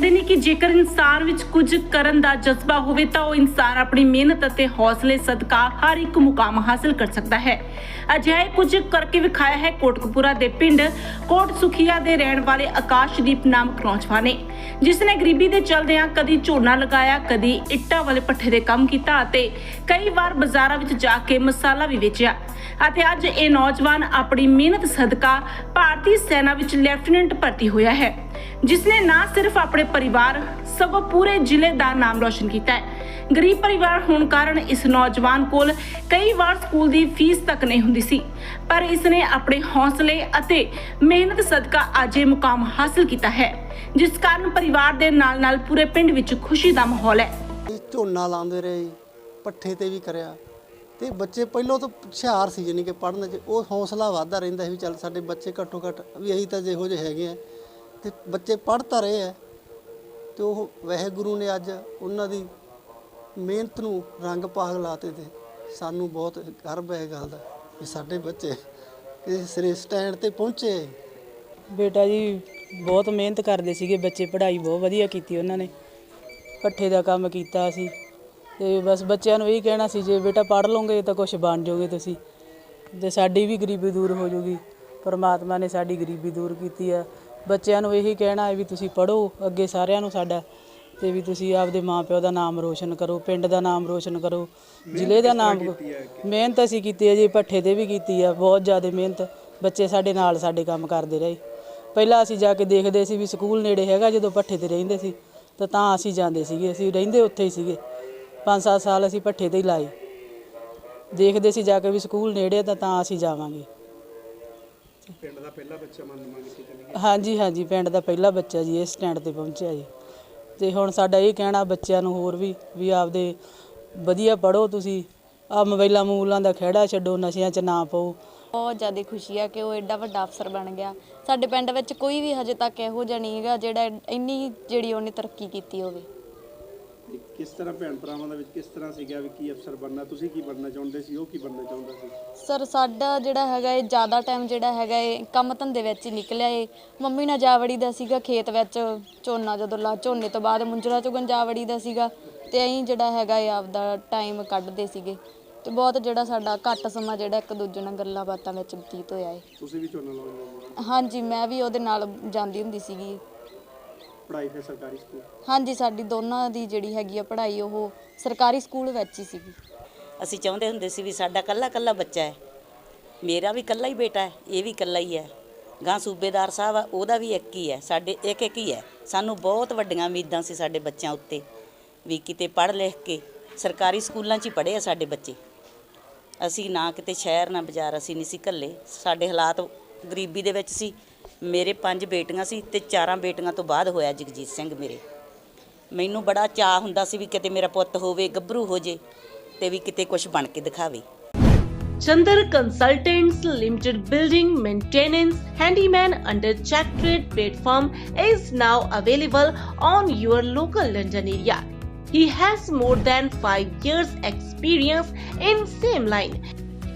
ਕਹਿੰਦੇ ਨੇ ਕਿ ਜੇਕਰ ਇਨਸਾਨ ਵਿੱਚ ਕੁਝ ਕਰਨ ਦਾ ਜਜ਼ਬਾ ਹੋਵੇ ਤਾਂ ਉਹ ਇਨਸਾਨ ਆਪਣੀ ਮਿਹਨਤ ਅਤੇ ਹੌਸਲੇ ਸਦਕਾ ਹਰ ਇੱਕ ਮੁਕਾਮ ਹਾਸਲ ਕਰ ਸਕਦਾ ਹੈ। ਅਜਿਹਾ ਕੁਝ ਕਰਕੇ ਵਿਖਾਇਆ ਹੈ ਕੋਟਕਪੂਰਾ ਦੇ ਪਿੰਡ ਕੋਟ ਸੁਖੀਆ ਦੇ ਰਹਿਣ ਵਾਲੇ ਆਕਾਸ਼ਦੀਪ ਨਾਮਕ ਨੌਜਵਾਨ ਨੇ, ਜਿਸ ਨੇ ਗਰੀਬੀ ਦੇ ਚਲਦਿਆਂ ਕਦੀ ਝੋਨਾ ਲਗਾਇਆ, ਕਦੀ ਇੱਟਾਂ ਵਾਲੇ ਪੱਠੇ ਦੇ ਕੰਮ ਕੀਤਾ ਅਤੇ ਕਈ ਵਾਰ ਬਾਜ਼ਾਰਾਂ ਵਿੱਚ ਜਾ ਕੇ ਮਸਾਲਾ ਵੀ ਵੇਚਿਆ। ਅਤੇ ਅੱਜ ਇਹ ਨੌਜਵਾਨ ਆਪਣੀ ਮਿਹਨਤ ਸਦਕਾ ਭਾਰਤੀ ਸੈਨਾ ਵਿੱਚ ਲੈਫਟੀਨੈਂਟ ਭਰਤੀ ਹੋਇਆ ਹੈ। ਜਿਸ ਨੇ ਨਾ ਸਿਰਫ ਆਪਣੇ ਪਰਿਵਾਰ ਸਗੋਂ ਪੂਰੇ ਜ਼ਿਲ੍ਹੇ ਦਾ ਨਾਮ ਰੋਸ਼ਨ ਕੀਤਾ ਹੈ ਗਰੀਬ ਪਰਿਵਾਰ ਹੋਣ ਕਾਰਨ ਇਸ ਨੌਜਵਾਨ ਕੋਲ ਕਈ ਵਾਰ ਸਕੂਲ ਦੀ ਫੀਸ ਤੱਕ ਨਹੀਂ ਹੁੰਦੀ ਸੀ ਪਰ ਇਸ ਨੇ ਆਪਣੇ ਹੌਸਲੇ ਅਤੇ ਮਿਹਨਤ ਸਦਕਾ ਅੱਜ ਇਹ ਮੁਕਾਮ ਹਾਸਲ ਕੀਤਾ ਹੈ ਜਿਸ ਕਾਰਨ ਪਰਿਵਾਰ ਦੇ ਨਾਲ-ਨਾਲ ਪੂਰੇ ਪਿੰਡ ਵਿੱਚ ਖੁਸ਼ੀ ਦਾ ਮਾਹੌਲ ਹੈ ਇਹ ਝੋਨਾ ਲਾਉਂਦੇ ਰਹੇ ਜੀ, ਪੱਠੇ ਤੇ ਵੀ ਕਰਿਆ ਤੇ ਬੱਚੇ ਪਹਿਲਾਂ ਤੋਂ ਹੁਸ਼ਿਆਰ ਸੀ ਜਾਣੀ ਕਿ ਪੜ੍ਹਨ 'ਚ ਉਹ ਹੌਸਲਾ ਵੱਧਦਾ ਰਹਿੰਦਾ ਸੀ ਵੀ ਚੱਲ ਸਾਡੇ ਬੱਚੇ ਘੱਟੋ ਘੱਟ ਵੀ ਅਸੀਂ ਤਾਂ ਜਿਹੋ ਜਿਹੇ ਹੈਗੇ ਆ ਤੇ ਬੱਚੇ ਪੜ੍ਹ ਤਾਂ ਰਹੇ ਆ ਤੇ ਉਹ ਵਾਹਿਗੁਰੂ ਨੇ ਅੱਜ ਉਹਨਾਂ ਦੀ ਮਿਹਨਤ ਨੂੰ ਰੰਗ ਪਾਗ ਲਾਤੇ ਤੇ ਸਾਨੂੰ ਬਹੁਤ ਗਰਵ ਹੈ ਇਹ ਗੱਲ ਦਾ ਕਿ ਸਾਡੇ ਬੱਚੇ ਕਿਸੇ ਸਿਰੇ ਸਟੈਂਡ ਤੇ ਪਹੁੰਚੇ। ਬੇਟਾ ਜੀ ਬਹੁਤ ਮਿਹਨਤ ਕਰਦੇ ਸੀਗੇ, ਬੱਚੇ ਪੜ੍ਹਾਈ ਬਹੁਤ ਵਧੀਆ ਕੀਤੀ ਉਹਨਾਂ ਨੇ। ਪੱਠੇ ਦਾ ਕੰਮ ਕੀਤਾ ਸੀ ਤੇ ਬਸ ਬੱਚਿਆਂ ਨੂੰ ਇਹ ਕਹਿਣਾ ਸੀ, ਜੇ ਬੇਟਾ ਪੜ੍ਹ ਲਓਗੇ ਤਾਂ ਕੁਝ ਬਣ ਜਾਓਗੇ ਤੁਸੀਂ ਤੇ ਸਾਡੀ ਵੀ ਗਰੀਬੀ ਦੂਰ ਹੋ ਜਾਊਗੀ। ਪਰਮਾਤਮਾ ਨੇ ਸਾਡੀ ਗਰੀਬੀ ਦੂਰ ਕੀਤੀ ਆ। ਬੱਚਿਆਂ ਨੂੰ ਇਹੀ ਕਹਿਣਾ ਹੈ ਵੀ ਤੁਸੀਂ ਪੜ੍ਹੋ ਅੱਗੇ ਸਾਰਿਆਂ ਨੂੰ ਸਾਡਾ ਤੇ ਵੀ ਤੁਸੀਂ ਆਪਦੇ ਮਾਪਿਓ ਦਾ ਨਾਮ ਰੋਸ਼ਨ ਕਰੋ ਪਿੰਡ ਦਾ ਨਾਮ ਰੋਸ਼ਨ ਕਰੋ ਜ਼ਿਲ੍ਹੇ ਦਾ ਨਾਮ ਮਿਹਨਤ ਅਸੀਂ ਕੀਤੀ ਹੈ ਜੀ ਪੱਠੇ ਤੇ ਵੀ ਕੀਤੀ ਆ ਬਹੁਤ ਜ਼ਿਆਦਾ ਮਿਹਨਤ ਬੱਚੇ ਸਾਡੇ ਨਾਲ ਸਾਡੇ ਕੰਮ ਕਰਦੇ ਰਹੇ। ਪਹਿਲਾਂ ਅਸੀਂ ਜਾ ਕੇ ਦੇਖਦੇ ਸੀ ਵੀ ਸਕੂਲ ਨੇੜੇ ਹੈਗਾ ਜਦੋਂ ਪੱਠੇ ਤੇ ਰਹਿੰਦੇ ਸੀ ਤਾਂ ਤਾਂ ਅਸੀਂ ਜਾਂਦੇ ਸੀਗੇ ਅਸੀਂ ਰਹਿੰਦੇ ਉੱਥੇ ਹੀ ਸੀਗੇ। 5-7 ਸਾਲ ਅਸੀਂ ਪੱਠੇ ਤੇ ਹੀ ਲਾਏ। ਦੇਖਦੇ ਸੀ ਜਾ ਕੇ ਵੀ ਸਕੂਲ ਨੇੜੇ ਤਾਂ ਤਾਂ ਅਸੀਂ ਜਾਵਾਂਗੇ। ਪਿੰਡ ਦਾ ਪਹਿਲਾ ਬੱਚਾ ਮੰਨ ਮੰਗ ਕੇ ਚਲੀ ਹਾਂਜੀ ਹਾਂਜੀ ਪਿੰਡ ਦਾ ਪਹਿਲਾ ਬੱਚਾ ਜੀ ਇਸ ਸਟੈਂਡ ਤੇ ਪਹੁੰਚਿਆ ਜੀ। ਤੇ ਹੁਣ ਸਾਡਾ ਇਹ ਕਹਿਣਾ ਬੱਚਿਆਂ ਨੂੰ ਹੋਰ ਵੀ ਵੀ ਆਪਦੇ ਵਧੀਆ ਪੜੋ ਤੁਸੀਂ। ਆ ਮੋਬਾਈਲਾਂ ਮੂਲਾਂ ਦਾ ਖਹਿੜਾ ਛੱਡੋ ਨਸ਼ਿਆਂ 'ਚ ਨਾ ਪਾਓ। ਬਹੁਤ ਜ਼ਿਆਦਾ ਖੁਸ਼ੀ ਆ ਕਿ ਉਹ ਐਡਾ ਵੱਡਾ ਅਫਸਰ ਬਣ ਗਿਆ। ਸਾਡੇ ਪਿੰਡ ਵਿੱਚ ਕੋਈ ਵੀ ਹਜੇ ਤੱਕ ਇਹੋ ਜਿਹਾ ਨਹੀਂ ਹੈਗਾ ਜਿਹੜਾ ਇੰਨੀ ਜਿਹੜੀ ਉਹਨੇ ਤਰੱਕੀ ਕੀਤੀ ਹੋਵੇ। ਕਿਸ ਤਰ੍ਹਾਂ ਭੈਣ ਭਰਾਵਾਂ ਦੇ ਵਿੱਚ ਕਿਸ ਤਰ੍ਹਾਂ ਸੀਗਾ ਵੀ ਕੀ ਅਫਸਰ ਬਣਨਾ ਤੁਸੀਂ ਕੀ ਬਣਨਾ ਚਾਹੁੰਦੇ ਸੀ ਉਹ ਕੀ ਬਣਨਾ ਚਾਹੁੰਦਾ ਸੀ? ਸਰ ਸਾਡਾ ਜਿਹੜਾ ਹੈਗਾ ਇਹ ਜ਼ਿਆਦਾ ਟਾਈਮ ਜਿਹੜਾ ਹੈਗਾ ਇਹ ਕੰਮ ਧੰਦੇ ਵਿੱਚ ਹੀ ਨਿਕਲਿਆ ਏ। ਮੰਮੀ ਨਾਲ ਜਾ ਵੜੀ ਦਾ ਸੀਗਾ ਖੇਤ ਵਿੱਚ ਝੋਨਾ ਜਦੋਂ ਲਾ ਝੋਨੇ ਤੋਂ ਬਾਅਦ ਮੁੰਜਰਾ ਚੋਂ ਜਾ ਵੜੀ ਦਾ ਸੀਗਾ। ਤੇ ਅਸੀਂ ਜਿਹੜਾ ਹੈਗਾ ਇਹ ਆਪਦਾ ਟਾਈਮ ਕੱਢਦੇ ਸੀਗੇ। ਤੇ ਬਹੁਤ ਜਿਹੜਾ ਸਾਡਾ ਘੱਟ ਸਮਾਂ ਜਿਹੜਾ ਇੱਕ ਦੂਜੇ ਨਾਲ ਗੱਲਾਂ ਬਾਤਾਂ ਵਿੱਚ ਬਤੀਤ ਹੋਇਆ ਏ। ਤੁਸੀਂ ਵੀ ਝੋਨਾ ਲਾਉਂਦੇ ਹੋ? ਹਾਂਜੀ ਮੈਂ ਵੀ ਉਹਦੇ ਨਾਲ ਜਾਂਦੀ ਹੁੰਦੀ ਸੀਗੀ। ਪੜ੍ਹਾਈ ਫਿਰ ਸਰਕਾਰੀ ਸਕੂਲ? ਹਾਂਜੀ ਸਾਡੀ ਦੋਨਾਂ ਦੀ ਜਿਹੜੀ ਹੈਗੀ ਆ ਪੜ੍ਹਾਈ ਉਹ ਸਰਕਾਰੀ ਸਕੂਲ ਵਿੱਚ ਹੀ ਸੀਗੀ। ਅਸੀਂ ਚਾਹੁੰਦੇ ਹੁੰਦੇ ਸੀ ਵੀ ਸਾਡਾ ਕੱਲਾ ਕੱਲਾ ਬੱਚਾ ਹੈ। ਮੇਰਾ ਵੀ ਕੱਲਾ ਹੀ ਬੇਟਾ ਹੈ ਇਹ ਵੀ ਕੱਲਾ ਹੀ ਹੈ। ਗਾਂ ਸੂਬੇਦਾਰ ਸਾਹਿਬ ਆ ਉਹਦਾ ਵੀ ਇੱਕ ਹੀ ਹੈ ਸਾਡੇ ਇੱਕ ਇੱਕ ਹੀ ਹੈ। ਸਾਨੂੰ ਬਹੁਤ ਵੱਡੀਆਂ ਉਮੀਦਾਂ ਸੀ ਸਾਡੇ ਬੱਚਿਆਂ ਉੱਤੇ ਵੀ ਕਿਤੇ ਪੜ੍ਹ ਲਿਖ ਕੇ ਸਰਕਾਰੀ ਸਕੂਲਾਂ 'ਚ ਹੀ ਪੜ੍ਹੇ ਆ ਸਾਡੇ ਬੱਚੇ। ਅਸੀਂ ਨਾ ਕਿਤੇ ਸ਼ਹਿਰ ਨਾ ਬਾਜ਼ਾਰ ਅਸੀਂ ਨਹੀਂ ਸੀ ਘੱਲੇ ਸਾਡੇ ਹਾਲਾਤ ਗਰੀਬੀ ਦੇ ਵਿੱਚ ਸੀ ਮੇਰੇ ਪੰਜ ਬੇਟੀਆਂ ਸੀ ਤੇ ਚਾਰਾਂ ਬੇਟੀਆਂ ਤੋਂ ਬਾਅਦ ਹੋਇਆ ਜਗਜੀਤ ਸਿੰਘ ਮੇਰੇ ਮੈਨੂੰ ਬੜਾ ਚਾਹ ਹੁੰਦਾ ਸੀ ਵੀ ਕਿਤੇ ਮੇਰਾ ਪੁੱਤ ਹੋਵੇ ਗੱਭਰੂ ਹੋ ਜੇ ਤੇ ਵੀ ਕਿਤੇ ਕੁਝ ਬਣ ਕੇ ਦਿਖਾਵੇ Chandra consultants limited building maintenance handyman under Checkatrade platform is now available on your local London area He has more than 5 years experience in same line